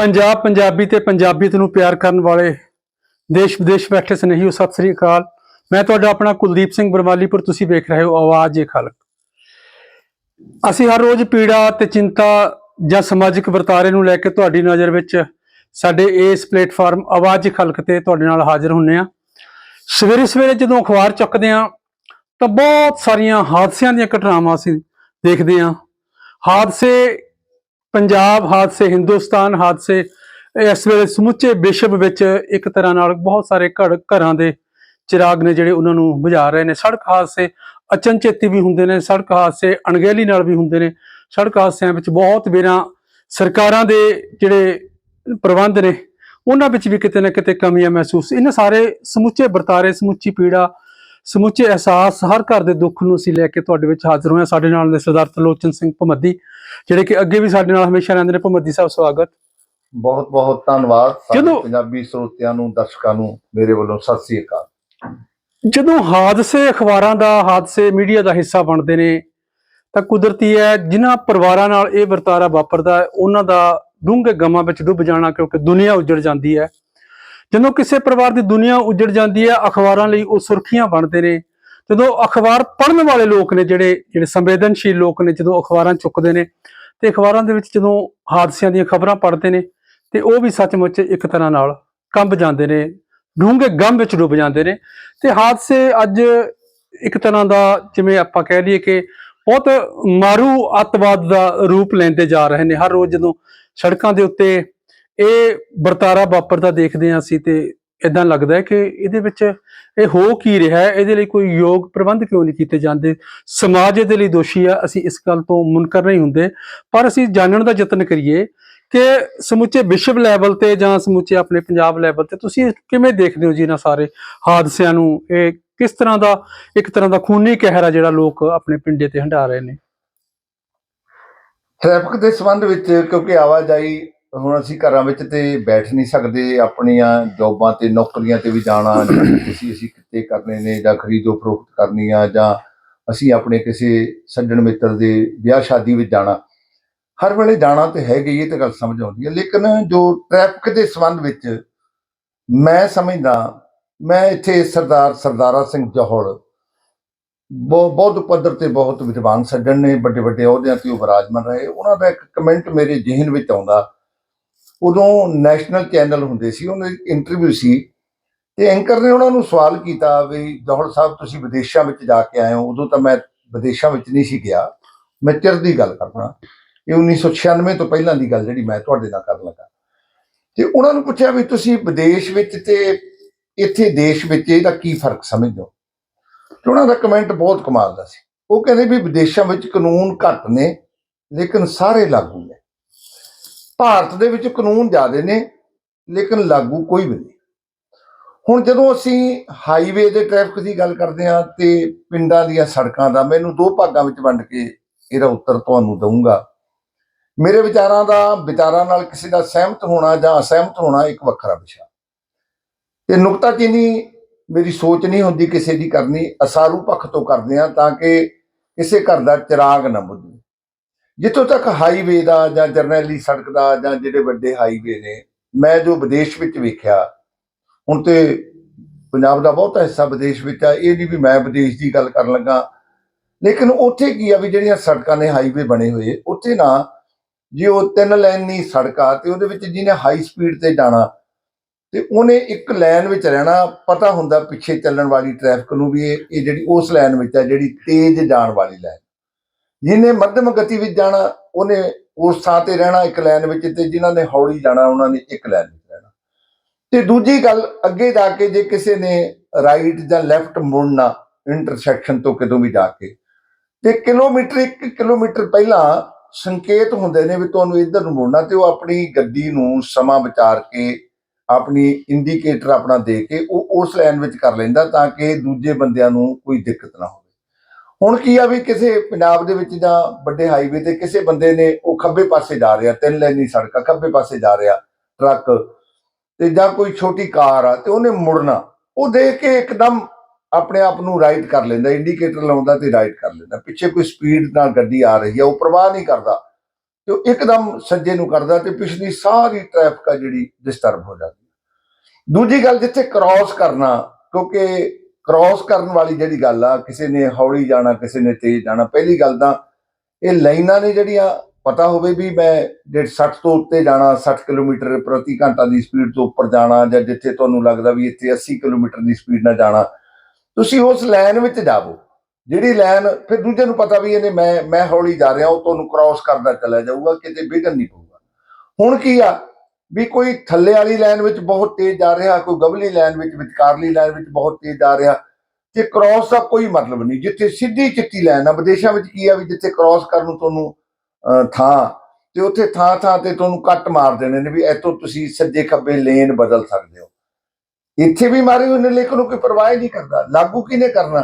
ਪੰਜਾਬ ਪੰਜਾਬੀ ਤੇ ਪੰਜਾਬੀਅਤ ਨੂੰ ਪਿਆਰ ਕਰਨ ਵਾਲੇ ਦੇਸ਼ ਵਿਦੇਸ਼ ਬੈਠੇ ਸਨੇਹੀਓ, ਸਤਿ ਸ੍ਰੀ ਅਕਾਲ। ਮੈਂ ਤੁਹਾਡਾ ਆਪਣਾ ਕੁਲਦੀਪ ਸਿੰਘ ਬਰਮਾਲੀਪੁਰ, ਤੁਸੀਂ ਵੇਖ ਰਹੇ ਹੋ ਆਵਾਜ਼ ਏ ਖਲਕ। ਅਸੀਂ ਹਰ ਰੋਜ਼ ਪੀੜਾ ਤੇ ਚਿੰਤਾ ਜਾਂ ਸਮਾਜਿਕ ਵਰਤਾਰੇ ਨੂੰ ਲੈ ਕੇ ਤੁਹਾਡੀ ਨਜ਼ਰ ਵਿੱਚ ਸਾਡੇ ਇਸ ਪਲੇਟਫਾਰਮ ਆਵਾਜ਼ ਖਲਕ ਤੇ ਤੁਹਾਡੇ ਨਾਲ ਹਾਜ਼ਰ ਹੁੰਨੇ ਆ। ਸਵੇਰੇ ਸਵੇਰੇ ਜਦੋਂ ਅਖਬਾਰ ਚੁੱਕਦੇ ਆ, ਤਾਂ ਬਹੁਤ ਸਾਰੀਆਂ ਹਾਦਸਿਆਂ ਦੀਆਂ ਘਟਨਾਵਾਂ ਅਸੀਂ ਦੇਖਦੇ ਆ। ਹਾਦਸੇ ਪੰਜਾਬ ਹਾਦਸੇ, ਹਿੰਦੁਸਤਾਨ ਹਾਦਸੇ, ਇਸ ਵੇਲੇ ਸਮੁੱਚੇ ਵਿਸ਼ਵ ਵਿੱਚ ਇੱਕ ਤਰ੍ਹਾਂ ਨਾਲ ਬਹੁਤ ਸਾਰੇ ਘਰ ਘਰਾਂ ਦੇ ਚਿਰਾਗ ਨੇ ਜਿਹੜੇ ਉਹਨਾਂ ਨੂੰ ਬੁਝਾ ਰਹੇ ਨੇ। ਸੜਕ ਹਾਦਸੇ ਅਚਨਚੇਤੀ ਵੀ ਹੁੰਦੇ ਨੇ, ਸੜਕ ਹਾਦਸੇ ਅਣਗਹਿਲੀ ਨਾਲ ਵੀ ਹੁੰਦੇ ਨੇ। ਸੜਕ ਹਾਦਸਿਆਂ ਵਿੱਚ ਬਹੁਤ ਵੇਰਾਂ ਸਰਕਾਰਾਂ ਦੇ ਜਿਹੜੇ ਪ੍ਰਬੰਧ ਨੇ, ਉਹਨਾਂ ਵਿੱਚ ਵੀ ਕਿਤੇ ਨਾ ਕਿਤੇ ਕਮੀਆਂ ਮਹਿਸੂਸ, ਇਹਨਾਂ ਸਾਰੇ ਸਮੁੱਚੇ ਵਰਤਾਰੇ, ਸਮੁੱਚੀ ਪੀੜਾ ਸਮੁੱਚੇ ਅਹਿਸਾਸ ਹਰ ਘਰ ਦੇ ਦੁੱਖ ਨੂੰ ਅਸੀਂ ਲੈ ਕੇ ਤੁਹਾਡੇ ਵਿੱਚ ਹਾਜ਼ਰ ਹੋਏ ਸਾਡੇ ਨਾਲ ਨੇ ਸਰਦਾਰ ਤਲੋਚਨ ਸਿੰਘ ਭਮੱਦੀ ਜਿਹੜੇ ਕਿ ਅੱਗੇ ਵੀ ਸਾਡੇ ਨਾਲ ਹਮੇਸ਼ਾ ਰਹਿੰਦੇ ਨੇ। ਭਮੱਦੀ ਸਾਹਿਬ ਸਵਾਗਤ। ਬਹੁਤ ਬਹੁਤ ਧੰਨਵਾਦ ਜਦੋਂ- ਪੰਜਾਬੀ ਸਰੋਤਿਆਂ ਨੂੰ ਦਰਸ਼ਕਾਂ ਨੂੰ ਮੇਰੇ ਵੱਲੋਂ ਸਤਿ ਸ੍ਰੀ ਅਕਾਲ। ਜਦੋਂ ਹਾਦਸੇ ਅਖਬਾਰਾਂ ਦਾ ਹਾਦਸੇ ਮੀਡੀਆ ਦਾ ਹਿੱਸਾ ਬਣਦੇ ਨੇ ਤਾਂ ਕੁਦਰਤੀ ਹੈ ਜਿਨ੍ਹਾਂ ਪਰਿਵਾਰਾਂ ਨਾਲ ਇਹ ਵਰਤਾਰਾ ਵਾਪਰਦਾ ਹੈ ਉਹਨਾਂ ਦਾ ਡੂੰਘੇ ਗਮਾਂ ਵਿੱਚ ਡੁੱਬ ਜਾਣਾ ਕਿਉਂਕਿ ਦੁਨੀਆ ਉਜੜ ਜਾਂਦੀ ਹੈ। ਜਦੋਂ ਕਿਸੇ ਪਰਿਵਾਰ ਦੀ ਦੁਨੀਆ ਉਜੜ ਜਾਂਦੀ ਹੈ, ਅਖਬਾਰਾਂ ਲਈ ਉਹ ਸੁਰਖੀਆਂ ਬਣਦੇ ਨੇ। ਜਦੋਂ ਅਖਬਾਰ ਪੜ੍ਹਨ ਵਾਲੇ ਲੋਕ ਨੇ ਜਿਹੜੇ ਜਿਹੜੇ ਸੰਵੇਦਨਸ਼ੀਲ ਲੋਕ ਨੇ, ਜਦੋਂ ਅਖਬਾਰਾਂ ਚੁੱਕਦੇ ਨੇ, ਤੇ ਅਖਬਾਰਾਂ ਦੇ ਵਿੱਚ ਜਦੋਂ ਹਾਦਸਿਆਂ ਦੀਆਂ ਖਬਰਾਂ ਪੜ੍ਹਦੇ ਨੇ, ਤੇ ਉਹ ਵੀ ਸੱਚਮੁੱਚ ਇੱਕ ਤਰ੍ਹਾਂ ਨਾਲ ਕੰਬ ਜਾਂਦੇ ਨੇ, ਡੂੰਘੇ ਗਮ ਵਿੱਚ ਡੁੱਬ ਜਾਂਦੇ ਨੇ। ਤੇ ਹਾਦਸੇ ਅੱਜ ਇੱਕ ਤਰ੍ਹਾਂ ਦਾ ਜਿਵੇਂ ਆਪਾਂ ਕਹਿ ਲਈਏ ਕਿ ਬਹੁਤ ਮਾਰੂ ਅੱਤਵਾਦ ਦਾ ਰੂਪ ਲੈਂਦੇ ਜਾ ਰਹੇ ਨੇ। ਹਰ ਰੋਜ਼ ਜਦੋਂ ਸੜਕਾਂ ਦੇ ਉੱਤੇ ਇਹ ਵਰਤਾਰਾ ਵਾਪਰਦਾ ਦੇਖਦੇ ਹਾਂ ਅਸੀਂ ਤੇ ਇਦਾਂ ਲੱਗਦਾ ਹੈ ਕਿ ਇਹਦੇ ਵਿੱਚ ਇਹ ਹੋ ਕੀ ਰਿਹਾ ਹੈ? ਇਹਦੇ ਲਈ ਕੋਈ ਯੋਗ ਪ੍ਰਬੰਧ ਕਿਉਂ ਨਹੀਂ ਕੀਤੇ ਜਾਂਦੇ? ਸਮਾਜ ਇਹਦੇ ਲਈ ਦੋਸ਼ੀ ਆ, ਅਸੀਂ ਇਸ ਗੱਲ ਤੋਂ ਮੁਨਕਰ ਨਹੀਂ ਹੁੰਦੇ। ਪਰ ਅਸੀਂ ਜਾਣਨ ਦਾ ਯਤਨ ਕਰੀਏ ਕਿ ਸਮੁੱਚੇ ਵਿਸ਼ਵ ਲੈਵਲ ਤੇ ਜਾਂ ਸਮੁੱਚੇ ਆਪਣੇ ਪੰਜਾਬ ਲੈਵਲ ਤੇ ਤੁਸੀਂ ਕਿਵੇਂ ਦੇਖਦੇ ਹੋ ਜੀ ਇਹਨਾਂ ਸਾਰੇ ਹਾਦਸਿਆਂ ਨੂੰ? ਇਹ ਕਿਸ ਤਰ੍ਹਾਂ ਦਾ, ਇੱਕ ਤਰ੍ਹਾਂ ਦਾ ਖੂਨੀ ਕਹਿਰ ਆ ਜਿਹੜਾ ਲੋਕ ਆਪਣੇ ਪਿੰਡੇ ਤੇ ਹੰਢਾ ਰਹੇ ਨੇ? ਟ੍ਰੈਫਿਕ ਦੇ ਸੰਬੰਧ ਵਿੱਚ ਕਿਉਂਕਿ ਆਵਾਜਾਈ ਹੁਣ ਅਸੀਂ ਘਰਾਂ ਵਿੱਚ ਤੇ ਬੈਠ ਨਹੀਂ ਸਕਦੇ, ਆਪਣੀਆਂ ਜੌਬਾਂ ਤੇ, ਨੌਕਰੀਆਂ ਤੇ ਵੀ ਜਾਣਾ, ਜਾਂ ਕਿਸੇ ਅਸੀਂ ਕਿਤੇ ਕਰਨੇ ਨੇ, ਜਾਂ ਖਰੀਦੋ ਫਰੋਖਤ ਕਰਨੀ ਆ ਜਾਂ ਅਸੀਂ ਆਪਣੇ ਕਿਸੇ ਸੱਜਣ ਮਿੱਤਰ ਦੇ ਵਿਆਹ ਸ਼ਾਦੀ ਵਿੱਚ ਜਾਣਾ। ਹਰ ਵੇਲੇ ਜਾਣਾ ਤੇ ਹੈਗਾ ਹੀ ਇਹ ਤਾਂ ਗੱਲ ਸਮਝ ਆਉਂਦੀ ਹੈ ਲੇਕਿਨ ਜੋ ਟ੍ਰੈਫਿਕ ਦੇ ਸੰਬੰਧ ਵਿੱਚ ਮੈਂ ਸਮਝਦਾ, ਮੈਂ ਇੱਥੇ ਸਰਦਾਰ ਸਰਦਾਰਾ ਸਿੰਘ ਜੋਹਲ ਬਹੁ- ਬਹੁਤ ਪੱਧਰ ਤੇ ਬਹੁਤ ਵਿਦਵਾਨ ਸੱਜਣ ਨੇ ਵੱਡੇ ਵੱਡੇ ਅਹੁਦਿਆਂ ਤੇ ਉਹ ਵਿਰਾਜਮਾਨ ਰਹੇ। ਉਹਨਾਂ ਦਾ ਇੱਕ ਕਮੈਂਟ ਮੇਰੇ ਜ਼ਿਹਨ ਵਿੱਚ ਆਉਂਦਾ ਉਦੋਂ ਨੈਸ਼ਨਲ ਚੈਨਲ ਹੁੰਦੇ ਸੀ, ਉਹਨਾਂ ਦੀ ਇੰਟਰਵਿਊ ਸੀ ਤੇ ਐਂਕਰ ਨੇ ਉਹਨਾਂ ਨੂੰ ਸਵਾਲ ਕੀਤਾ ਵੀ ਜੋਹਲ ਸਾਹਿਬ, ਤੁਸੀਂ ਵਿਦੇਸ਼ਾਂ ਵਿੱਚ ਜਾ ਕੇ ਆਏ ਹੋ, ਉਦੋਂ ਤਾਂ ਮੈਂ ਵਿਦੇਸ਼ਾਂ ਵਿੱਚ ਨਹੀਂ ਸੀ ਗਿਆ, ਮੈਂ ਚਿਰ ਦੀ ਗੱਲ ਕਰਨਾ ਇਹ 1996 ਤੋਂ ਪਹਿਲਾਂ ਦੀ ਗੱਲ ਜਿਹੜੀ ਮੈਂ ਤੁਹਾਡੇ ਨਾਲ ਕਰਨ ਲੱਗਾ। ਤੇ ਉਹਨਾਂ ਨੂੰ ਪੁੱਛਿਆ ਵੀ ਤੁਸੀਂ ਵਿਦੇਸ਼ ਵਿੱਚ ਤੇ ਇੱਥੇ ਦੇਸ਼ ਵਿੱਚ ਇਹਦਾ ਕੀ ਫ਼ਰਕ ਸਮਝਦੇ ਹੋ? ਤੇ ਉਹਨਾਂ ਦਾ ਕਮੈਂਟ ਬਹੁਤ ਕਮਾਲ ਦਾ ਸੀ। ਉਹ ਕਹਿੰਦੇ ਵੀ ਵਿਦੇਸ਼ਾਂ ਵਿੱਚ ਕਾਨੂੰਨ ਘੱਟ ਨੇ, ਲੇਕਿਨ ਸਾਰੇ ਲਾਗੂ ਨੇ। ਭਾਰਤ ਦੇ ਵਿੱਚ ਕਾਨੂੰਨ ਜ਼ਿਆਦੇ ਨੇ, ਲੇਕਿਨ ਲਾਗੂ ਕੋਈ ਵੀ ਨਹੀਂ। ਹੁਣ ਜਦੋਂ ਅਸੀਂ ਹਾਈਵੇ ਦੇ ਟ੍ਰੈਫਿਕ ਦੀ ਗੱਲ ਕਰਦੇ ਹਾਂ ਤੇ ਪਿੰਡਾਂ ਦੀਆਂ ਸੜਕਾਂ ਦਾ ਮੈਨੂੰ ਦੋ ਭਾਗਾਂ ਵਿੱਚ ਵੰਡ ਕੇ ਇਹਦਾ ਉੱਤਰ ਤੁਹਾਨੂੰ ਦਊਂਗਾ। ਮੇਰੇ ਵਿਚਾਰਾਂ ਦਾ, ਵਿਚਾਰਾਂ ਨਾਲ ਕਿਸੇ ਦਾ ਸਹਿਮਤ ਹੋਣਾ ਜਾਂ ਅਸਹਿਮਤ ਹੋਣਾ ਇੱਕ ਵੱਖਰਾ ਵਿਸ਼ਾ। ਤੇ ਨੁਕਤਾਚੀਨੀ ਮੇਰੀ ਸੋਚ ਨਹੀਂ ਹੁੰਦੀ ਕਿਸੇ ਦੀ ਕਰਨੀ ਅਸਾਰੂ ਪੱਖ ਤੋਂ ਕਰਦੇ ਆ ਤਾਂ ਕਿ ਕਿਸੇ ਘਰ ਦਾ ਚਿਰਾਗ ਨਾ ਬੁੱਝੇ। ਜਿੱਥੋਂ ਤੱਕ ਹਾਈਵੇ ਦਾ ਜਾਂ ਜਰਨੈਲੀ ਸੜਕ ਦਾ ਜਾਂ ਜਿਹੜੇ ਵੱਡੇ ਹਾਈਵੇ ਨੇ, ਮੈਂ ਜੋ ਵਿਦੇਸ਼ ਵਿੱਚ ਵੇਖਿਆ, ਹੁਣ ਤੇ ਪੰਜਾਬ ਦਾ ਬਹੁਤਾ ਹਿੱਸਾ ਵਿਦੇਸ਼ ਵਿੱਚ ਆ, ਇਹ ਨਹੀਂ ਵੀ ਮੈਂ ਵਿਦੇਸ਼ ਦੀ ਗੱਲ ਕਰਨ ਲੱਗਾ। ਲੇਕਿਨ ਉੱਥੇ ਕੀ ਆ ਵੀ ਜਿਹੜੀਆਂ ਸੜਕਾਂ ਨੇ ਹਾਈਵੇ ਬਣੇ ਹੋਏ, ਉੱਥੇ ਨਾ ਜੇ ਉਹ ਤਿੰਨ ਲਾਈਨੀ ਸੜਕ ਆ, ਤੇ ਉਹਦੇ ਵਿੱਚ ਜਿਹਨੇ ਹਾਈ ਸਪੀਡ ਤੇ ਜਾਣਾ, ਤੇ ਉਹਨੇ ਇੱਕ ਲਾਈਨ ਵਿੱਚ ਰਹਿਣਾ, ਪਤਾ ਹੁੰਦਾ ਪਿੱਛੇ ਚੱਲਣ ਵਾਲੀ ਟ੍ਰੈਫਿਕ ਨੂੰ ਵੀ ਇਹ ਇਹ ਜਿਹੜੀ ਉਸ ਲਾਈਨ ਵਿੱਚ ਆ, ਜਿਹੜੀ ਤੇਜ਼ ਜਾਣ ਵਾਲੀ ਲਾਈਨ ਜਿਹਨੇ ਮੱਧਮ ਗਤੀ ਵਿੱਚ ਜਾਣਾ, ਉਹਨੇ ਉਸ ਥਾਂ ਤੇ ਰਹਿਣਾ ਇੱਕ ਲਾਈਨ ਵਿੱਚ ਤੇ ਜਿਨ੍ਹਾਂ ਨੇ ਹੌਲੀ ਜਾਣਾ, ਉਹਨਾਂ ਨੇ ਇੱਕ ਲਾਈਨ ਵਿੱਚ ਰਹਿਣਾ। ਤੇ ਦੂਜੀ ਗੱਲ, ਅੱਗੇ ਜਾ ਕੇ ਜੇ ਕਿਸੇ ਨੇ ਰਾਈਟ ਜਾਂ ਲੈਫਟ ਮੁੜਨਾ ਇੰਟਰਸੈਕਸ਼ਨ ਤੋਂ ਕਿਤੋਂ ਵੀ ਜਾ ਕੇ, ਤੇ ਕਿਲੋਮੀਟਰ 1 ਕਿਲੋਮੀਟਰ ਪਹਿਲਾਂ ਸੰਕੇਤ ਹੁੰਦੇ ਨੇ ਵੀ ਤੁਹਾਨੂੰ ਇੱਧਰ ਨੂੰ ਮੁੜਨਾ ਤੇ ਉਹ ਆਪਣੀ ਗੱਡੀ ਨੂੰ ਸਮਾਂ ਵਿਚਾਰ ਕੇ, ਆਪਣੀ ਇੰਡੀਕੇਟਰ ਆਪਣਾ ਦੇ ਕੇ ਉਹ ਉਸ ਲਾਈਨ ਵਿੱਚ ਕਰ ਲੈਂਦਾ ਤਾਂ ਕਿ ਦੂਜੇ ਬੰਦਿਆਂ ਨੂੰ ਕੋਈ ਦਿੱਕਤ ਨਾ ਹੋਵੇ। ਹੁਣ ਕੀ ਆ ਵੀ ਕਿਸੇ ਪੰਜਾਬ ਦੇ ਵਿੱਚ ਜਾਂ ਵੱਡੇ ਹਾਈਵੇ ਤੇ ਕਿਸੇ ਬੰਦੇ ਨੇ ਉਹ ਖੱਬੇ ਪਾਸੇ ਜਾ ਰਿਹਾ, ਤਿੰਨ ਲਾਈਨੀ ਸੜਕਾਂ ਖੱਬੇ ਪਾਸੇ ਜਾ ਰਿਹਾ ਟਰੱਕ ਤੇ ਜਾਂ ਕੋਈ ਛੋਟੀ ਕਾਰ ਆ ਤੇ ਉਹਨੇ ਮੁੜਨਾ, ਉਹ ਦੇਖ ਕੇ ਇੱਕਦਮ ਆਪਣੇ ਆਪ ਨੂੰ ਰਾਈਟ ਕਰ ਲੈਂਦਾ ਇੰਡੀਕੇਟਰ ਲਾਉਂਦਾ ਤੇ ਰਾਈਟ ਕਰ ਲੈਂਦਾ, ਪਿੱਛੇ ਕੋਈ ਸਪੀਡ ਨਾਲ ਗੱਡੀ ਆ ਰਹੀ ਆ, ਉਹ ਪ੍ਰਵਾਹ ਨਹੀਂ ਕਰਦਾ ਤੇ ਉਹ ਇੱਕਦਮ ਸੱਜੇ ਨੂੰ ਕਰਦਾ ਤੇ ਪਿਛਲੀ ਸਾਰੀ ਟ੍ਰੈਫਿਕ ਆ ਜਿਹੜੀ ਡਿਸਟਰਬ ਹੋ ਜਾਂਦੀ ਦੂਜੀ ਗੱਲ ਜਿੱਥੇ ਕ੍ਰਾਸ ਕਰਨਾ ਕਿਉਂਕਿ ਕ੍ਰਾਸ ਕਰਨ ਵਾਲੀ ਜਿਹੜੀ ਗੱਲ ਆ, ਕਿਸੇ ਨੇ ਹੌਲੀ ਜਾਣਾ, ਕਿਸੇ ਨੇ ਤੇਜ਼ ਜਾਣਾ, ਪਹਿਲੀ ਗੱਲ ਤਾਂ ਇਹ ਲਾਈਨਾਂ ਨੇ ਜਿਹੜੀਆਂ, ਪਤਾ ਹੋਵੇ ਵੀ ਮੈਂ ਜੇ 60 ਤੋਂ ਉੱਤੇ ਜਾਣਾ 60 ਕਿਲੋਮੀਟਰ ਪ੍ਰਤੀ ਘੰਟਾ ਦੀ ਸਪੀਡ ਤੋਂ ਉੱਪਰ ਜਾਣਾ, ਜਾਂ ਜਿੱਥੇ ਤੁਹਾਨੂੰ ਲੱਗਦਾ ਵੀ ਇੱਥੇ 80 ਕਿਲੋਮੀਟਰ ਦੀ ਸਪੀਡ ਨਾਲ ਜਾਣਾ, ਤੁਸੀਂ ਉਸ ਲਾਈਨ ਵਿੱਚ ਜਾਵੋ। ਜਿਹੜੀ ਲਾਈਨ, ਫਿਰ ਦੂਜੇ ਨੂੰ ਪਤਾ ਵੀ ਇਹਨੇ ਮੈਂ ਮੈਂ ਹੌਲੀ ਜਾ ਰਿਹਾ, ਉਹ ਤੁਹਾਨੂੰ ਕ੍ਰਾਸ ਕਰਦਾ ਚਲਾ ਜਾਊਗਾ, ਕਿਤੇ ਵਿਘਨ ਨਹੀਂ ਪਊਗਾ। ਹੁਣ ਕੀ ਆ ਵੀ ਕੋਈ ਥੱਲੇ ਵਾਲੀ ਲਾਈਨ ਵਿੱਚ ਬਹੁਤ ਤੇਜ਼ ਜਾ ਰਿਹਾ, ਕੋਈ ਗਵਲੀ ਲਾਈਨ ਵਿੱਚ, ਵਿਚਕਾਰਲੀ ਲਾਈਨ ਵਿੱਚ ਬਹੁਤ ਤੇਜ਼ ਜਾ ਰਿਹਾ, ਤੇ ਕ੍ਰਾਸ ਦਾ ਕੋਈ ਮਤਲਬ ਨਹੀਂ। ਜਿੱਥੇ ਸਿੱਧੀ ਚਿੱਟੀ ਲਾਈਨ ਆ, ਵਿਦੇਸ਼ਾਂ ਵਿੱਚ ਕੀ ਆ ਵੀ ਜਿੱਥੇ ਕ੍ਰਾਸ ਕਰਨ ਨੂੰ ਤੁਹਾਨੂੰ ਥਾਂ, ਤੇ ਉੱਥੇ ਥਾਂ ਥਾਂ ਤੇ ਤੁਹਾਨੂੰ ਕੱਟ ਮਾਰ ਦੇਣੇ ਨੇ ਵੀ ਇੱਥੋਂ ਤੁਸੀਂ ਸੱਜੇ ਖੱਬੇ ਲੇਨ ਬਦਲ ਸਕਦੇ ਹੋ। ਇੱਥੇ ਵੀ ਮਾਰੇ ਹੋਏ ਨੇ, ਲੇਕਿਨ ਉਹ ਕੋਈ ਪਰਵਾਹ ਨਹੀਂ ਕਰਦਾ। ਲਾਗੂ ਕਿਹਨੇ ਕਰਨਾ?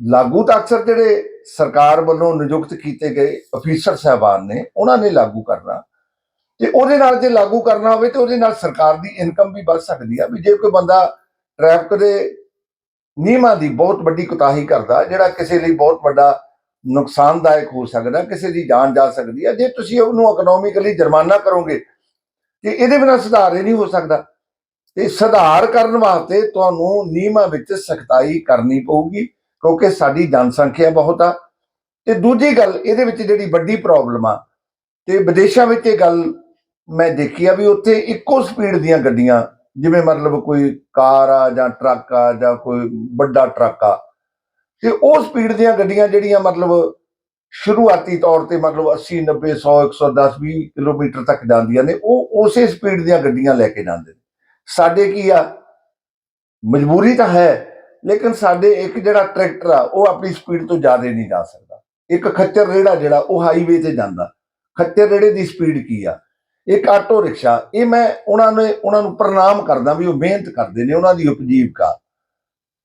ਲਾਗੂ ਤਾਂ ਅਕਸਰ ਜਿਹੜੇ ਸਰਕਾਰ ਵੱਲੋਂ ਨਿਯੁਕਤ ਕੀਤੇ ਗਏ ਅਫੀਸਰ ਸਾਹਿਬਾਨ ਨੇ, ਉਹਨਾਂ ਨੇ ਲਾਗੂ ਕਰਨਾ। ਤੇ ਉਹਦੇ ਨਾਲ ਜੇ ਲਾਗੂ ਕਰਨਾ ਹੋਵੇ ਤੇ ਉਹਦੇ ਨਾਲ ਸਰਕਾਰ ਦੀ ਇਨਕਮ ਵੀ ਵੱਧ ਸਕਦੀ ਆ, ਵੀ ਜੇ ਕੋਈ ਬੰਦਾ ਟ੍ਰੈਫਿਕ ਦੇ ਨਿਯਮਾਂ ਦੀ ਬਹੁਤ ਵੱਡੀ ਕੁਤਾਹੀ ਕਰਦਾ, ਜਿਹੜਾ ਕਿਸੇ ਲਈ ਬਹੁਤ ਵੱਡਾ ਨੁਕਸਾਨਦਾਇਕ ਹੋ ਸਕਦਾ, ਕਿਸੇ ਦੀ ਜਾਨ ਜਾ ਸਕਦੀ ਹੈ ਜੇ ਤੁਸੀਂ ਉਹਨੂੰ ਇਕਨੋਮਿਕਲੀ ਜੁਰਮਾਨਾ ਕਰੋਗੇ ਤੇ ਇਹਦੇ ਬਿਨਾਂ ਸੁਧਾਰ ਹੀ ਨਹੀਂ ਹੋ ਸਕਦਾ। ਤੇ ਸੁਧਾਰ ਕਰਨ ਵਾਸਤੇ ਤੁਹਾਨੂੰ ਨਿਯਮਾਂ ਵਿੱਚ ਸਖਤਾਈ ਕਰਨੀ ਪਊਗੀ, ਕਿਉਂਕਿ ਸਾਡੀ ਜਨਸੰਖਿਆ ਬਹੁਤ ਆ। ਤੇ ਦੂਜੀ ਗੱਲ, ਇਹਦੇ ਵਿੱਚ ਜਿਹੜੀ ਵੱਡੀ ਪ੍ਰੋਬਲਮ ਆ, ਤੇ ਵਿਦੇਸ਼ਾਂ ਵਿੱਚ ਇਹ ਗੱਲ ਮੈਂ ਦੇਖੀ ਆ ਵੀ ਉੱਥੇ ਇੱਕੋ ਸਪੀਡ ਦੀਆਂ ਗੱਡੀਆਂ, ਜਿਵੇਂ ਮਤਲਬ ਕੋਈ ਕਾਰ ਆ ਜਾਂ ਟਰੱਕ ਆ ਜਾਂ ਕੋਈ ਵੱਡਾ ਟਰੱਕ ਆ। ਤੇ ਉਹ ਸਪੀਡ ਦੀਆਂ ਗੱਡੀਆਂ ਜਿਹੜੀਆਂ ਮਤਲਬ ਸ਼ੁਰੂਆਤੀ ਤੌਰ ਤੇ ਮਤਲਬ 80 90 100 110 20 ਕਿਲੋਮੀਟਰ ਤੱਕ ਜਾਂਦੀਆਂ ਨੇ, ਉਹ ਉਸੇ ਸਪੀਡ ਦੀਆਂ ਗੱਡੀਆਂ ਲੈ ਕੇ ਜਾਂਦੇ ਨੇ। ਸਾਡੇ ਕੀ ਆ? ਮਜਬੂਰੀ ਤਾਂ ਹੈ, ਲੇਕਿਨ ਸਾਡੇ ਇੱਕ ਜਿਹੜਾ ਟਰੈਕਟਰ ਆ, ਉਹ ਆਪਣੀ ਸਪੀਡ ਤੋਂ ਜ਼ਿਆਦਾ ਨਹੀਂ ਜਾ ਸਕਦਾ। ਇੱਕ ਖੱਚਰ ਰੇੜਾ ਜਿਹੜਾ, ਉਹ ਹਾਈਵੇ ਤੇ ਜਾਂਦਾ। ਖੱਚਰ ਰੇੜੇ ਦੀ ਸਪੀਡ ਕੀ ਆ? ਇੱਕ ਆਟੋ ਰਿਕਸ਼ਾ, ਇਹ ਮੈਂ ਉਹਨਾਂ ਨੇ, ਉਹਨਾਂ ਨੂੰ ਪ੍ਰਣਾਮ ਕਰਦਾ ਵੀ ਉਹ ਮਿਹਨਤ ਕਰਦੇ ਨੇ, ਉਹਨਾਂ ਦੀ ਉਪਜੀਵਕਾ।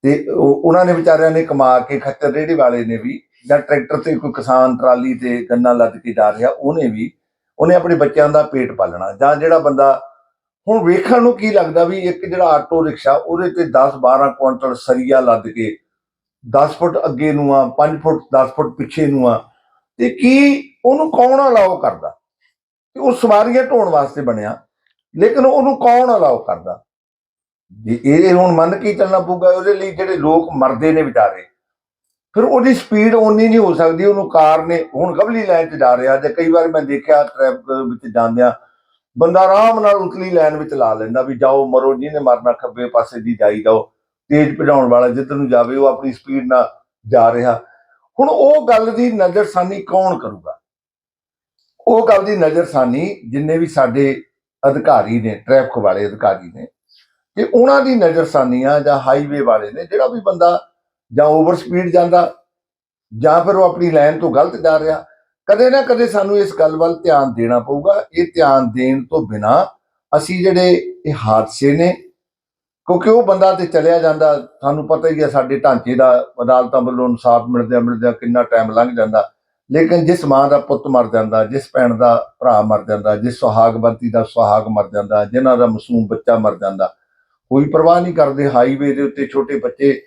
ਤੇ ਉਹ- ਉਹਨਾਂ ਨੇ ਵਿਚਾਰਿਆਂ ਨੇ ਕਮਾ ਕੇ ਖੱਚਰ ਰੇੜੇ ਵਾਲੇ ਨੇ ਵੀ, ਜਾਂ ਟਰੈਕਟਰ ਤੇ ਕੋਈ ਕਿਸਾਨ ਟਰਾਲੀ ਤੇ ਗੰਨਾ ਲੱਦ ਕੇ ਜਾ ਰਿਹਾ, ਉਹਨੇ ਵੀ, ਉਹਨੇ ਆਪਣੇ ਬੱਚਿਆਂ ਦਾ ਪੇਟ ਪਾਲਣਾ। ਜਾਂ ਜਿਹੜਾ ਬੰਦਾ, ਹੁਣ ਵੇਖਣ ਨੂੰ ਕੀ ਲੱਗਦਾ ਵੀ ਇੱਕ ਜਿਹੜਾ ਆਟੋ ਰਿਕਸ਼ਾ, ਉਹਦੇ ਤੇ 10 12 ਕੁਇੰਟਲ ਸਰੀਆ ਲੱਦ ਕੇ 10 ਫੁੱਟ ਅੱਗੇ ਨੂੰ ਆ 5 ਫੁੱਟ 10 ਫੁੱਟ ਪਿੱਛੇ ਨੂੰ ਆ, ਤੇ ਕੀ ਉਹਨੂੰ ਕੌਣ ਅਲਾਉ ਕਰਦਾ? ਤੇ ਉਹ ਸਵਾਰੀਆਂ ਢੋਣ ਵਾਸਤੇ ਬਣਿਆ। ਲੇਕਿਨ ਉਹਨੂੰ ਕੌਣ ਅਲਾਉ ਕਰਦਾ? ਜੇ ਇਹ ਹੁਣ ਮੰਨ ਕੇ ਚੱਲਣਾ ਪਊਗਾ, ਉਹਦੇ ਲਈ ਜਿਹੜੇ ਲੋਕ ਮਰਦੇ ਨੇ ਵਿਚਾਰੇ, ਫਿਰ ਉਹਦੀ ਸਪੀਡ ਓਨੀ ਨਹੀਂ ਹੋ ਸਕਦੀ, ਉਹਨੂੰ ਕਾਰ ਨੇ ਹੁਣ ਗਵਲੀ ਲਾਈਨ 'ਚ ਜਾ ਰਿਹਾ ਤੇ ਕਈ ਵਾਰ ਮੈਂ ਦੇਖਿਆ ਟ੍ਰੈਫਿਕ ਵਿੱਚ ਜਾਂਦਿਆਂ, ਬੰਦਾ ਆਰਾਮ ਨਾਲ ਉਤਲੀ ਲਾਈਨ ਵਿੱਚ ਲਾ ਲੈਂਦਾ ਵੀ ਜਾਓ, ਮਰੋ, ਜਿਹਨੇ ਮਰਨਾ ਖੱਬੇ ਪਾਸੇ ਦੀ ਜਾਈ ਜਾਓ, ਤੇਜ਼ ਭਜਾਉਣ ਵਾਲਾ ਜਿੱਧਰ ਨੂੰ ਜਾਵੇ, ਉਹ ਆਪਣੀ ਸਪੀਡ ਨਾਲ ਜਾ ਰਿਹਾ। ਹੁਣ ਉਹ ਗੱਲ ਦੀ ਨਜ਼ਰਸਾਨੀ ਕੌਣ ਕਰੂਗਾ? ਉਹ ਗੱਲ ਦੀ ਨਜ਼ਰਸਾਨੀ ਜਿੰਨੇ ਵੀ ਸਾਡੇ ਅਧਿਕਾਰੀ ਨੇ ਟ੍ਰੈਫਿਕ ਵਾਲੇ ਅਧਿਕਾਰੀ ਨੇ, ਤੇ ਉਹਨਾਂ ਦੀ ਨਜ਼ਰਸਾਨੀ ਆ ਜਾਂ ਹਾਈਵੇ ਵਾਲੇ ਨੇ, ਜਿਹੜਾ ਵੀ ਬੰਦਾ ਜਾਂ ਓਵਰ ਸਪੀਡ ਜਾਂਦਾ ਜਾਂ ਫਿਰ ਉਹ ਆਪਣੀ ਲਾਈਨ ਤੋਂ ਗਲਤ ਜਾ ਰਿਹਾ, ਕਦੇ ਨਾ ਕਦੇ ਸਾਨੂੰ ਇਸ ਗੱਲ ਵੱਲ ਧਿਆਨ ਦੇਣਾ ਪਊਗਾ। ਇਹ ਧਿਆਨ ਦੇਣ ਤੋਂ ਬਿਨਾ ਅਸੀਂ ਜਿਹੜੇ ਇਹ ਹਾਦਸੇ ਨੇ, ਕਿਉਂਕਿ ਉਹ ਬੰਦਾ ਤੇ ਚਲਿਆ ਜਾਂਦਾ, ਸਾਨੂੰ ਪਤਾ ਹੀ ਹੈ ਸਾਡੇ ਢਾਂਚੇ ਦਾ ਅਦਾਲਤਾਂ ਵੱਲੋਂ ਇਨਸਾਫ ਮਿਲਦਿਆਂ ਮਿਲਦਿਆਂ ਕਿੰਨਾ ਟਾਈਮ ਲੰਘ ਜਾਂਦਾ। ਲੇਕਿਨ ਜਿਸ ਮਾਂ ਦਾ ਪੁੱਤ ਮਰ ਜਾਂਦਾ, ਜਿਸ ਭੈਣ ਦਾ ਭਰਾ ਮਰ ਜਾਂਦਾ, ਜਿਸ ਸੁਹਾਗਵੰਤੀ ਦਾ ਸੁਹਾਗ ਮਰ ਜਾਂਦਾ, ਜਿਨ੍ਹਾਂ ਦਾ ਮਾਸੂਮ ਬੱਚਾ ਮਰ ਜਾਂਦਾ, ਕੋਈ ਪਰਵਾਹ ਨਹੀਂ ਕਰਦੇ। ਹਾਈਵੇ ਦੇ ਉੱਤੇ ਛੋਟੇ ਬੱਚੇ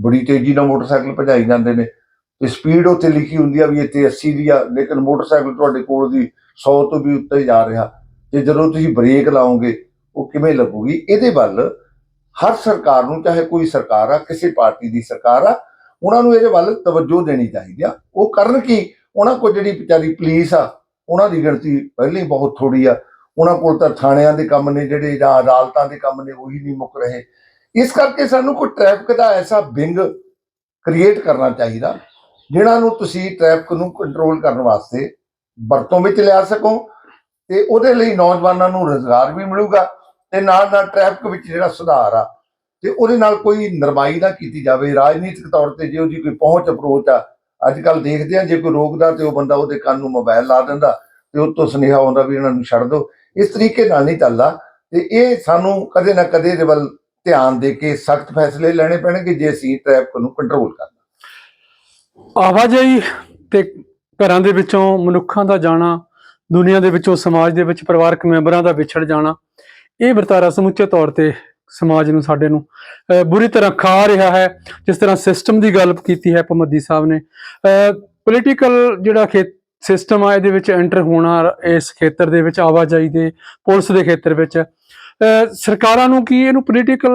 ਬੜੀ ਤੇਜ਼ੀ ਨਾਲ ਮੋਟਰਸਾਈਕਲ ਭਜਾਈ ਜਾਂਦੇ ਨੇ ਤੇ ਸਪੀਡ ਉੱਤੇ ਲਿਖੀ ਹੁੰਦੀ ਆ ਵੀ ਇੱਥੇ 80 ਦੀ ਆ, ਲੇਕਿਨ ਮੋਟਰਸਾਈਕਲ ਤੁਹਾਡੇ ਕੋਲ ਦੀ 100 ਤੋਂ ਵੀ ਉੱਤੇ ਜਾ ਰਿਹਾ। ਤੇ ਜਦੋਂ ਤੁਸੀਂ ਬ੍ਰੇਕ ਲਾਓਗੇ, ਉਹ ਕਿਵੇਂ ਲੱਗੂਗੀ? ਇਹਦੇ ਵੱਲ ਹਰ ਸਰਕਾਰ ਨੂੰ, ਚਾਹੇ ਕੋਈ ਸਰਕਾਰ ਆ, ਕਿਸੇ ਪਾਰਟੀ ਦੀ ਸਰਕਾਰ ਆ, ਉਹਨਾਂ ਨੂੰ ਇਹਦੇ ਵੱਲ ਤਵੱਜੋ ਦੇਣੀ ਚਾਹੀਦੀ ਆ। ਉਹ ਕਰਨ ਕੀ? ਉਹਨਾਂ ਕੋਲ ਜਿਹੜੀ ਵਿਚਾਰੀ ਪੁਲਿਸ ਆ, ਉਹਨਾਂ ਦੀ ਗਿਣਤੀ ਪਹਿਲਾਂ ਹੀ ਬਹੁਤ ਥੋੜੀ ਆ। ਉਹਨਾਂ ਕੋਲ ਤਾਂ ਥਾਣਿਆਂ ਦੇ ਕੰਮ ਨੇ ਜਿਹੜੇ ਜਾਂ ਅਦਾਲਤਾਂ ਦੇ ਕੰਮ ਨੇ, ਉਹੀ ਨਹੀਂ ਮੁੱਕ ਰਹੇ। ਇਸ ਕਰਕੇ ਸਾਨੂੰ ਕੋਈ ਟ੍ਰੈਫਿਕ ਦਾ ਐਸਾ ਵਿੰਗ ਕ੍ਰੀਏਟ ਕਰਨਾ ਚਾਹੀਦਾ, ਜਿਨ੍ਹਾਂ ਨੂੰ ਤੁਸੀਂ ਟ੍ਰੈਫਿਕ ਨੂੰ ਕੰਟਰੋਲ ਕਰਨ ਵਾਸਤੇ ਵਰਤੋਂ ਵਿੱਚ ਲਿਆ ਸਕੋ ਤੇ ਉਹਦੇ ਲਈ ਨੌਜਵਾਨਾਂ ਨੂੰ ਰੋਜ਼ਗਾਰ ਵੀ ਮਿਲੂਗਾ ਤੇ ਨਾਲ ਨਾਲ ਟ੍ਰੈਫਿਕ ਵਿੱਚ ਜਿਹੜਾ ਸੁਧਾਰ ਆ, ਤੇ ਉਹਦੇ ਨਾਲ ਕੋਈ ਨਰਮਾਈ ਨਾ ਕੀਤੀ ਜਾਵੇ। ਰਾਜਨੀਤਿਕ ਤੌਰ ਤੇ ਜੇ ਉਹਦੀ ਕੋਈ ਪਹੁੰਚ ਅਪਰੋਚ ਆ ਅੱਜ ਕੱਲ ਦੇਖਦੇ ਆ ਜੇ ਕੋਈ ਰੋਕਦਾ ਤੇ ਉਹ ਬੰਦਾ ਉਹਦੇ ਕੰਨ ਨੂੰ ਮੋਬਾਈਲ ਲਾ ਦਿੰਦਾ ਤੇ ਉਹ ਤੋਂ ਸੁਨੇਹਾ ਆਉਂਦਾ ਵੀ ਇਹਨਾਂ ਨੂੰ ਛੱਡ ਦਿਓ। ਇਸ ਤਰੀਕੇ ਨਾਲ ਨਹੀਂ ਚੱਲਦਾ ਤੇ ਇਹ ਸਾਨੂੰ ਕਦੇ ਨਾ ਕਦੇ ਇਹਦੇ ਵੱਲ ਧਿਆਨ ਦੇ ਕੇ ਸਖਤ ਫੈਸਲੇ ਲੈਣੇ ਪੈਣਗੇ ਜੇ ਅਸੀਂ ਟ੍ਰੈਫਿਕ ਨੂੰ ਕੰਟਰੋਲ ਕਰਨਾ। ਆਵਾਜਾਈ ਤੇ ਘਰਾਂ ਦੇ ਵਿੱਚੋਂ ਮਨੁੱਖਾਂ ਦਾ ਜਾਣਾ, ਦੁਨੀਆ ਦੇ ਵਿੱਚੋਂ ਸਮਾਜ ਦੇ ਵਿੱਚ ਪਰਿਵਾਰਕ ਮੈਂਬਰਾਂ ਦਾ ਵਿਛੜ ਜਾਣਾ, ਇਹ ਵਰਤਾਰਾ ਸਮੁੱਚੇ ਤੌਰ ਤੇ ਸਮਾਜ ਨੂੰ, ਸਾਡੇ ਨੂੰ। ਬੁਰੀ ਤਰ੍ਹਾਂ ਖਾ ਰਿਹਾ ਹੈ, ਜਿਸ ਤਰ੍ਹਾਂ ਸਿਸਟਮ ਦੀ ਗੱਲ ਕੀਤੀ ਹੈ ਭਮੱਦੀ ਸਾਹਿਬ ਨੇ। ਪੋਲੀਟੀਕਲ ਜਿਹੜਾ ਖੇ ਸਿਸਟਮ ਆ, ਇਹਦੇ ਵਿੱਚ ਐਂਟਰ ਹੋਣਾ ਇਸ ਖੇਤਰ ਦੇ ਵਿੱਚ, ਆਵਾਜਾਈ ਦੇ, ਪੁਲਿਸ ਦੇ ਖੇਤਰ ਵਿੱਚ। ਸਰਕਾਰਾਂ ਨੂੰ ਕੀ ਇਹਨੂੰ ਪੋਲੀਟੀਕਲ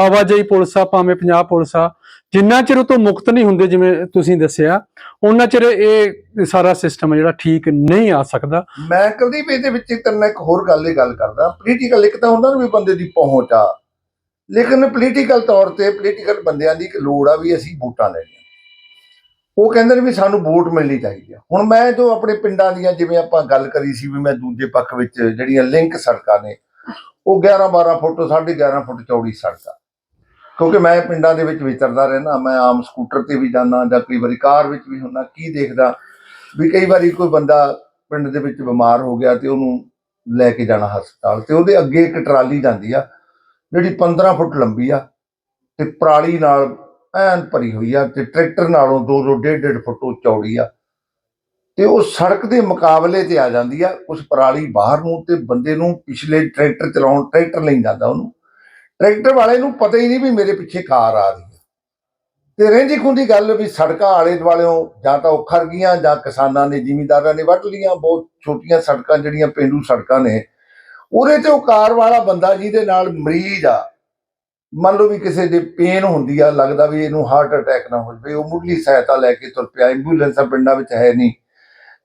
ਆਵਾਜਾਈ ਪੁਲਿਸ ਆ, ਭਾਵੇਂ ਪੰਜਾਬ ਪੁਲਿਸ ਆ ਜਿੰਨਾ ਚਿਰ ਉਹ ਤੋਂ ਮੁਕਤ ਨਹੀਂ ਹੁੰਦੇ ਜਿਵੇਂ ਤੁਸੀਂ ਦੱਸਿਆ ਉਹਨਾਂ ਚਿਰ ਇਹ ਸਾਰਾ ਸਿਸਟਮ ਜਿਹੜਾ ਠੀਕ ਨਹੀਂ ਆ ਸਕਦਾ। ਮੈਂ ਕੁਲਦੀਪ, ਇਹਦੇ ਵਿੱਚ ਤੇਰੇ ਇੱਕ ਹੋਰ ਗੱਲ ਇਹ ਗੱਲ ਕਰਦਾ। ਪੋਲੀਟੀਕਲ ਇੱਕ ਤਾਂ ਉਹਨਾਂ ਨੂੰ ਵੀ ਬੰਦੇ ਦੀ ਪਹੁੰਚ ਆ। ਲੇਕਿਨ ਪੋਲੀਟੀਕਲ ਤੌਰ ਤੇ ਪੋਲੀਟੀਕਲ ਬੰਦਿਆਂ ਦੀ ਇੱਕ ਲੋੜ ਆ ਵੀ ਅਸੀਂ ਵੋਟਾਂ ਲੈਣੀਆਂ। ਉਹ ਕਹਿੰਦੇ ਨੇ ਵੀ ਸਾਨੂੰ ਵੋਟ ਮਿਲਣੀ ਚਾਹੀਦੀ ਆ। ਹੁਣ ਮੈਂ ਜੋ ਆਪਣੇ ਪਿੰਡਾਂ ਦੀਆਂ ਜਿਵੇਂ ਆਪਾਂ ਗੱਲ ਕਰੀ ਸੀ ਵੀ ਮੈਂ ਦੂਜੇ ਪੱਖ ਵਿੱਚ ਜਿਹੜੀਆਂ ਲਿੰਕ ਸੜਕਾਂ ਨੇ, ਉਹ 11 12 ਫੁੱਟ 11.5 ਫੁੱਟ ਚੌੜੀ ਸੜਕਾਂ ਕਿਉਂਕਿ ਮੈਂ ਪਿੰਡਾਂ ਦੇ ਵਿੱਚ ਵਿਚਰਦਾ ਰਹਿਣਾ ਮੈਂ ਆਮ ਸਕੂਟਰ ਤੇ ਵੀ ਜਾਂਦਾ ਜਾਂ ਕਈ ਵਾਰੀ ਕਾਰ ਵਿੱਚ ਵੀ ਹੁੰਦਾ, ਕੀ ਦੇਖਦਾ? ਵੀ ਕਈ ਵਾਰੀ ਕੋਈ ਬੰਦਾ ਪਿੰਡ ਦੇ ਵਿੱਚ ਬਿਮਾਰ ਹੋ ਗਿਆ ਤੇ ਉਹਨੂੰ ਲੈ ਕੇ ਜਾਣਾ ਹਸਪਤਾਲ ਤੇ ਉਹਦੇ ਅੱਗੇ ਇੱਕ ਟਰਾਲੀ ਜਾਂਦੀ ਆ, ਜਿਹੜੀ 15 ਫੁੱਟ ਲੰਬੀ ਆ ਤੇ ਪਰਾਲੀ ਨਾਲ ਐਨ ਭਰੀ ਹੋਈ ਆ ਤੇ ਟਰੈਕਟਰ ਨਾਲੋਂ 2 2 1.5 1.5 ਫੁੱਟ ਉਹ ਚੌੜੀ ਆ ਤੇ ਉਹ ਸੜਕ ਦੇ ਮੁਕਾਬਲੇ ਤੇ ਆ ਜਾਂਦੀ ਆ, ਉਸ ਪਰਾਲੀ ਬਾਹਰ ਨੂੰ ਤੇ ਬੰਦੇ ਨੂੰ ਪਿਛਲੇ ਟਰੈਕਟਰ ਚਲਾਉਣ, ਟਰੈਕਟਰ ਲਈ ਜਾਂਦਾ ਉਹਨੂੰ। ਟਰੈਕਟਰ ਵਾਲੇ ਨੂੰ ਪਤਾ ਹੀ ਨਹੀਂ ਵੀ ਮੇਰੇ ਪਿੱਛੇ ਕਾਰ ਆ ਰਹੀ ਹੈ ਤੇ ਰਹਿੰਦੀ ਖੁੰਦੀ ਗੱਲ ਵੀ ਸੜਕਾਂ ਆਲੇ ਦੁਆਲਿਓਂ ਜਾਂ ਤਾਂ ਉਹ ਖਰ ਗਈਆਂ ਜਾਂ ਕਿਸਾਨਾਂ ਨੇ ਜ਼ਿਮੀਂਦਾਰਾਂ ਨੇ ਵੱਢ ਲੀਆਂ ਬਹੁਤ ਛੋਟੀਆਂ ਸੜਕਾਂ ਜਿਹੜੀਆਂ ਪਿੰਡੂ ਸੜਕਾਂ ਨੇ। ਉਹਦੇ ਤੇ ਉਹ ਕਾਰ ਵਾਲਾ ਬੰਦਾ ਜਿਹਦੇ ਨਾਲ ਮਰੀਜ਼ ਆ। ਮੰਨ ਲਓ ਵੀ ਕਿਸੇ ਦੇ ਪੇਨ ਹੁੰਦੀ ਆ, ਲੱਗਦਾ ਵੀ ਇਹਨੂੰ ਹਾਰਟ ਅਟੈਕ ਨਾ ਹੋ ਜਾਵੇ, ਉਹ ਮੁੱਢਲੀ ਸਹਾਇਤਾ ਲੈ ਕੇ ਤੁਰ ਪਿਆ, ਐਂਬੂਲੈਂਸਾਂ ਪਿੰਡਾਂ ਵਿੱਚ ਹੈ ਨਹੀਂ।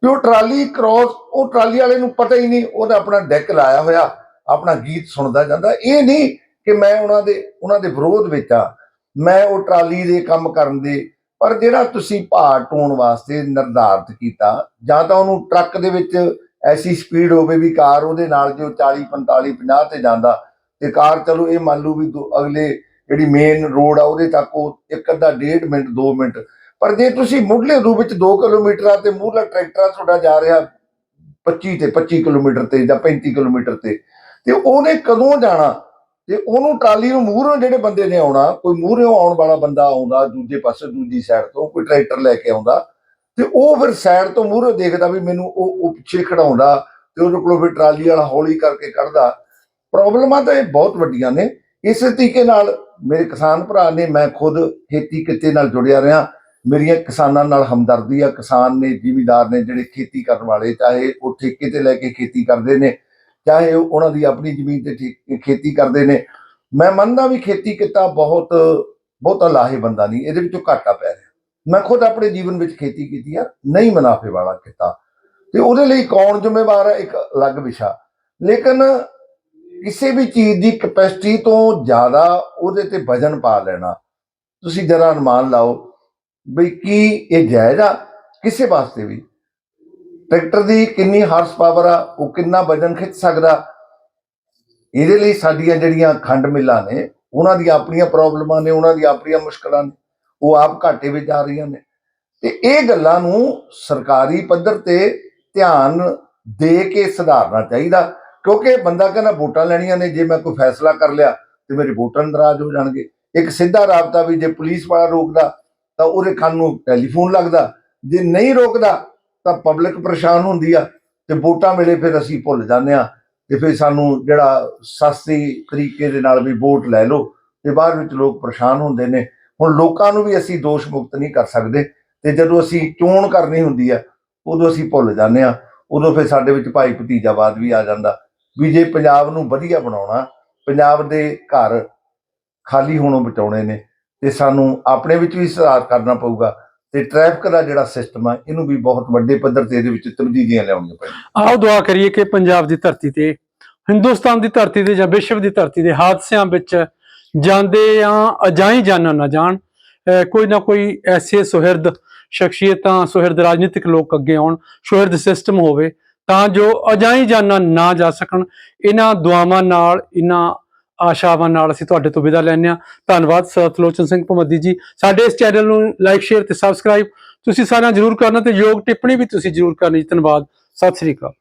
ਵੀ ਉਹ ਟਰਾਲੀ ਕ੍ਰੋਸ ਉਹ ਟਰਾਲੀ ਵਾਲੇ ਨੂੰ ਪਤਾ ਹੀ ਨਹੀਂ, ਉਹਦਾ ਆਪਣਾ ਡੈਕ ਲਾਇਆ ਹੋਇਆ, ਆਪਣਾ ਗੀਤ ਸੁਣਦਾ ਜਾਂਦਾ। ਇਹ ਨਹੀਂ ਕਿ ਮੈਂ ਉਹਨਾਂ ਦੇ ਉਹਨਾਂ ਦੇ ਵਿਰੋਧ ਵਿੱਚ ਆ। ਮੈਂ ਉਹ ਟਰਾਲੀ ਦੇ ਕੰਮ ਕਰਨ ਦੇ, ਪਰ ਜਿਹੜਾ ਤੁਸੀਂ ਭਾਰ ਢੋਣ ਵਾਸਤੇ ਨਿਰਧਾਰਤ ਕੀਤਾ, ਜਾਂ ਤਾਂ ਉਹਨੂੰ ਟਰੱਕ ਦੇ ਵਿੱਚ ਐਸੀ ਸਪੀਡ ਹੋਵੇ ਵੀ ਕਾਰ ਉਹਦੇ ਨਾਲ ਜੋ 40 45 50 ਤੇ ਜਾਂਦਾ, ਤੇ ਕਾਰ ਚਲੋ ਇਹ ਮੰਨ ਲਓ ਵੀ ਦੋ- ਅਗਲੇ ਜਿਹੜੀ ਮੇਨ ਰੋਡ ਆ, ਉਹਦੇ ਤੱਕ ਉਹ ਇੱਕ ਅੱਧਾ, ਡੇਢ ਮਿੰਟ 2 ਮਿੰਟ। ਪਰ ਜੇ ਤੁਸੀਂ ਮੁੱਢਲੇ ਰੂਪ ਵਿੱਚ 2 ਕਿਲੋਮੀਟਰ ਆ ਤੇ ਮੂਹਰਲਾ ਟਰੈਕਟਰ ਆ ਤੁਹਾਡਾ ਜਾ ਰਿਹਾ 25 ਤੇ 25 ਕਿਲੋਮੀਟਰ ਤੇ ਜਾਂ 35 ਕਿਲੋਮੀਟਰ ਤੇ ਤੇ ਉਹਨੇ ਕਦੋਂ ਜਾਣਾ? ਤੇ ਉਹਨੂੰ ਟਰਾਲੀ ਨੂੰ ਮੂਹਰੋਂ ਜਿਹੜੇ ਬੰਦੇ ਨੇ ਆਉਣਾ, ਕੋਈ ਮੂਹਰੋਂ ਆਉਣ ਵਾਲਾ ਬੰਦਾ ਆਉਂਦਾ, ਦੂਜੇ ਪਾਸੇ ਦੂਜੀ ਸਾਈਡ ਤੋਂ, ਕੋਈ ਟਰੈਕਟਰ ਲੈ ਕੇ ਆਉਂਦਾ, ਤੇ ਉਹ ਫਿਰ ਸਾਈਡ ਤੋਂ ਮੂਹਰੋਂ ਦੇਖਦਾ ਵੀ ਮੈਨੂੰ ਉਹ ਉਹ ਪਿੱਛੇ ਖੜਾਉਂਦਾ ਤੇ ਉਹਦੇ ਕੋਲੋਂ ਫਿਰ ਟਰਾਲੀ ਵਾਲਾ ਹੌਲੀ ਕਰਕੇ ਕੱਢਦਾ। ਪ੍ਰੋਬਲਮਾਂ ਤਾਂ ਇਹ ਬਹੁਤ ਵੱਡੀਆਂ ਨੇ। ਇਸੇ ਤਰੀਕੇ ਨਾਲ ਮੇਰੇ ਕਿਸਾਨ ਭਰਾ ਨੇ ਮੈਂ ਖੁਦ ਖੇਤੀ ਕਿੱਤੇ ਨਾਲ ਜੁੜਿਆ ਰਿਹਾ। ਮੇਰੀਆਂ ਕਿਸਾਨਾਂ ਨਾਲ ਹਮਦਰਦੀ ਆ। ਕਿਸਾਨ ਨੇ, ਜ਼ਿਮੀਦਾਰ ਨੇ ਜਿਹੜੇ ਖੇਤੀ ਕਰਨ ਵਾਲੇ, ਚਾਹੇ ਉਹ ਠੇਕੇ ਤੇ ਲੈ ਕੇ ਖੇਤੀ ਕਰਦੇ ਨੇ ਚਾਹੇ ਉਹਨਾਂ ਦੀ ਆਪਣੀ ਜ਼ਮੀਨ ਤੇ ਠੇ- ਖੇਤੀ ਕਰਦੇ ਨੇ। ਮੈਂ ਮੰਨਦਾ ਵੀ ਖੇਤੀ ਕਿੱਤਾ ਬਹੁਤ, ਬਹੁਤਾ ਲਾਹੇਵੰਦਾ ਨਹੀਂ, ਇਹਦੇ ਵਿੱਚੋਂ ਘਾਟਾ ਪੈ ਰਿਹਾ। ਮੈਂ ਖੁਦ ਆਪਣੇ ਜੀਵਨ ਵਿੱਚ ਖੇਤੀ ਕੀਤੀ ਆ, ਨਹੀਂ ਮੁਨਾਫੇ ਵਾਲਾ ਕੀਤਾ। ਤੇ ਉਹਦੇ ਲਈ ਕੌਣ ਜ਼ਿੰਮੇਵਾਰ ਹੈ ਇੱਕ ਅਲੱਗ ਵਿਸ਼ਾ। ਲੇਕਿਨ ਕਿਸੇ ਵੀ ਚੀਜ਼ ਦੀ ਕਪੈਸਿਟੀ ਤੋਂ ਜ਼ਿਆਦਾ ਉਹਦੇ ਤੇ ਵਜਨ ਪਾ ਲੈਣਾ। ਤੁਸੀਂ ਜਰਾ ਅਨੁਮਾਨ ਲਾਓ ਬਈ ਕੀ ਇਹ ਜਾਇਜ਼ ਆ, ਕਿਸੇ ਵਾਸਤੇ ਵੀ। ਟਰੈਕਟਰ ਦੀ ਕਿੰਨੀ ਹਾਰਸ ਪਾਵਰ ਆ, ਉਹ ਕਿੰਨਾ ਵਜਨ ਖਿੱਚ ਸਕਦਾ? ਇਹਦੇ ਲਈ ਸਾਡੀਆਂ ਜਿਹੜੀਆਂ ਖੰਡ ਮਿੱਲਾਂ ਨੇ, ਉਹਨਾਂ ਦੀਆਂ ਆਪਣੀਆਂ ਪ੍ਰੋਬਲਮਾਂ ਨੇ, ਉਹਨਾਂ ਦੀਆਂ ਆਪਣੀਆਂ ਮੁਸ਼ਕਲਾਂ ਨੇ, ਉਹ ਆਪ ਘਾਟੇ ਵਿੱਚ ਆ ਰਹੀਆਂ ਨੇ। ਤੇ ਇਹ ਗੱਲਾਂ ਨੂੰ ਸਰਕਾਰੀ ਪੱਧਰ ਤੇ ਧਿਆਨ ਦੇ ਕੇ ਸੁਧਾਰਨਾ ਚਾਹੀਦਾ, ਕਿਉਂਕਿ ਬੰਦਾ ਕਹਿੰਦਾ ਵੋਟਾਂ ਲੈਣੀਆਂ ਨੇ, ਜੇ ਮੈਂ ਕੋਈ ਫੈਸਲਾ ਕਰ ਲਿਆ, ਤੇ ਮੇਰੇ ਵੋਟਰ ਨਾਰਾਜ਼ ਹੋ ਜਾਣਗੇ। ਇੱਕ ਸਿੱਧਾ ਰਾਬਤਾ ਵੀ ਜੇ ਪੁਲਿਸ ਵਾਲਾ ਰੋਕਦਾ, ਤਾਂ ਉਹਦੇ ਕੰਨ ਨੂੰ ਟੈਲੀਫੋਨ ਲੱਗਦਾ, ਜੇ ਨਹੀਂ ਰੋਕਦਾ ਤਾਂ ਪਬਲਿਕ ਪਰੇਸ਼ਾਨ ਹੁੰਦੀ ਆ ਤੇ ਵੋਟਾਂ ਵੇਲੇ ਫਿਰ ਅਸੀਂ ਭੁੱਲ ਜਾਂਦੇ ਆ ਤੇ ਫਿਰ ਸਾਨੂੰ ਜਿਹੜਾ ਸਸਤੀ ਤਰੀਕੇ ਦੇ ਨਾਲ ਵੀ ਵੋਟ ਲੈ ਲਓ ਤੇ ਬਾਅਦ ਵਿੱਚ ਲੋਕ ਪਰੇਸ਼ਾਨ ਹੁੰਦੇ ਨੇ। ਹੁਣ ਲੋਕਾਂ ਨੂੰ ਵੀ ਅਸੀਂ ਦੋਸ਼ ਮੁਕਤ ਨਹੀਂ ਕਰ ਸਕਦੇ ਤੇ ਜਦੋਂ ਅਸੀਂ ਚੋਣ ਕਰਨੀ ਹੁੰਦੀ ਆ, ਉਦੋਂ ਅਸੀਂ ਭੁੱਲ ਜਾਂਦੇ ਆ। ਉਦੋਂ ਫਿਰ ਸਾਡੇ ਵਿੱਚ ਭਾਈ ਭਤੀਜਾਵਾਦ ਵੀ ਆ ਜਾਂਦਾ। ਵੀ ਜੇ ਪੰਜਾਬ ਨੂੰ ਵਧੀਆ ਬਣਾਉਣਾ, ਪੰਜਾਬ ਦੇ ਘਰ ਖਾਲੀ ਹੋਣੋਂ ਬਚਾਉਣੇ ਨੇ ਤੇ ਸਾਨੂੰ ਆਪਣੇ ਵਿੱਚ ਵੀ ਸੁਧਾਰ ਕਰਨਾ ਪਊਗਾ। ਤੇ ਟ੍ਰੈਫਿਕ ਦਾ ਜਿਹੜਾ ਸਿਸਟਮ ਆ, ਇਹਨੂੰ ਵੀ ਬਹੁਤ ਵੱਡੇ ਪੱਧਰ ਤੇ ਇਹਦੇ ਵਿੱਚ ਤਬਦੀਲੀਆਂ ਲਿਆਉਣੀਆਂ ਪੈਣੀਆਂ। ਆਓ ਦੁਆ ਕਰੀਏ ਕਿ ਪੰਜਾਬ ਦੀ ਧਰਤੀ ਤੇ, ਹਿੰਦੁਸਤਾਨ ਦੀ ਧਰਤੀ ਤੇ ਜਾਂ ਵਿਸ਼ਵ ਦੀ ਧਰਤੀ ਤੇ ਹਾਦਸਿਆਂ ਵਿੱਚ ਜਾਂਦੇ ਜਾਂ ਅਜਾਈ ਜਾਨਾਂ ਨਾ ਜਾਣ ਕੋਈ ਨਾ ਕੋਈ ਐਸੇ ਸੁਹਿਰਦ ਸ਼ਖਸੀਅਤਾਂ, ਸੁਹਿਰਦ ਰਾਜਨੀਤਿਕ ਲੋਕ ਅੱਗੇ ਆਉਣ, ਸੁਹਿਰਦ ਸਿਸਟਮ ਹੋਵੇ ਤਾਂ ਜੋ ਅਜਾਈ ਜਾਨਾਂ ਨਾ ਜਾ ਸਕਣ। ਇਹਨਾਂ ਦੁਆਵਾਂ ਨਾਲ, ਇਹਨਾਂ ਆਸ਼ਾਵਾਂ ਨਾਲ ਅਸੀਂ ਤੁਹਾਡੇ ਤੋਂ ਵਿਦਾ ਲੈਂਦੇ ਹਾਂ। ਧੰਨਵਾਦ ਸਤਲੋਚਨ ਸਿੰਘ ਭਮੱਦੀ ਜੀ। ਸਾਡੇ ਇਸ ਚੈਨਲ ਨੂੰ ਲਾਈਕ ਸ਼ੇਅਰ ਤੇ ਸਬਸਕ੍ਰਾਈਬ ਤੁਸੀਂ ਸਾਰਿਆਂ ਜਰੂਰ ਕਰਨਾ ਤੇ ਯੋਗ ਟਿੱਪਣੀ ਵੀ ਤੁਸੀਂ ਜਰੂਰ ਕਰਨੀ। ਜੀ। ਧੰਨਵਾਦ। ਸਤਿ ਸ੍ਰੀ ਅਕਾਲ।